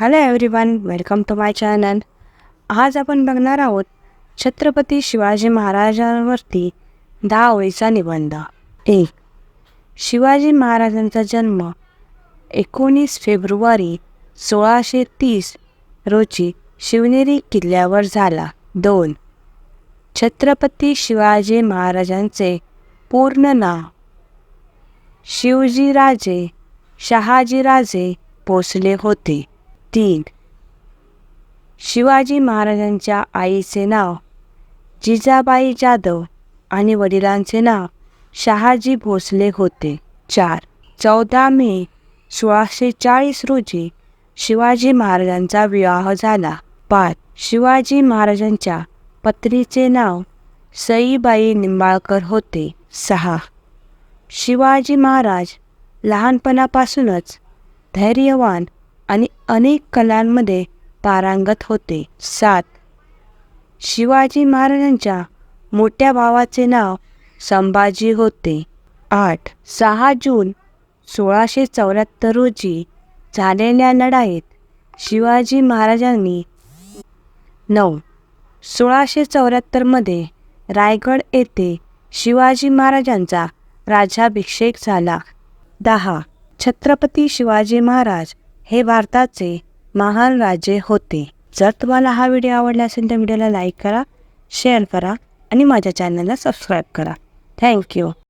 Hello everyone welcome to my channel आज आपण बघणार आहोत छत्रपती शिवाजी महाराजांवरती दहा ओळीचा निबंध. एक शिवाजी महाराजांचा जन्म एकोणीस फेब्रुवारी सोळाशे तीस रोजी शिवनेरी किल्ल्यावर झाला. दोन. छत्रपती शिवाजी महाराजांचे पूर्ण नाव. शिवजीराजे शहाजीराजे भोसले होते. तीन. शिवाजी महाराजांच्या आईचे नाव जिजाबाई जाधव आणि वडिलांचे नाव शहाजी भोसले होते. चार. चौदा मे सोळाशे चाळीस रोजी शिवाजी महाराजांचा विवाह झाला. पाच. शिवाजी महाराजांच्या पत्नीचे नाव सईबाई निंबाळकर होते. सहा. शिवाजी महाराज लहानपणापासूनच धैर्यवान आणि अनेक कलांमध्ये पारंगत होते. सात. शिवाजी महाराजांच्या मोठ्या भावाचे नाव संभाजी होते. आठ. सहा जून सोळाशे चौऱ्याहत्तर रोजी झालेल्या लढाईत शिवाजी महाराजांनी नऊ. सोळाशे चौऱ्याहत्तरमध्ये रायगड येथे शिवाजी महाराजांचा राजाभिषेक झाला. दहा. छत्रपती शिवाजी महाराज हे भारताचे महान राजे होते. जर तुम्हाला हा व्हिडिओ आवडला असेल तर व्हिडिओला लाईक करा शेअर करा आणि माझ्या चॅनलला सबस्क्राईब करा. थँक्यू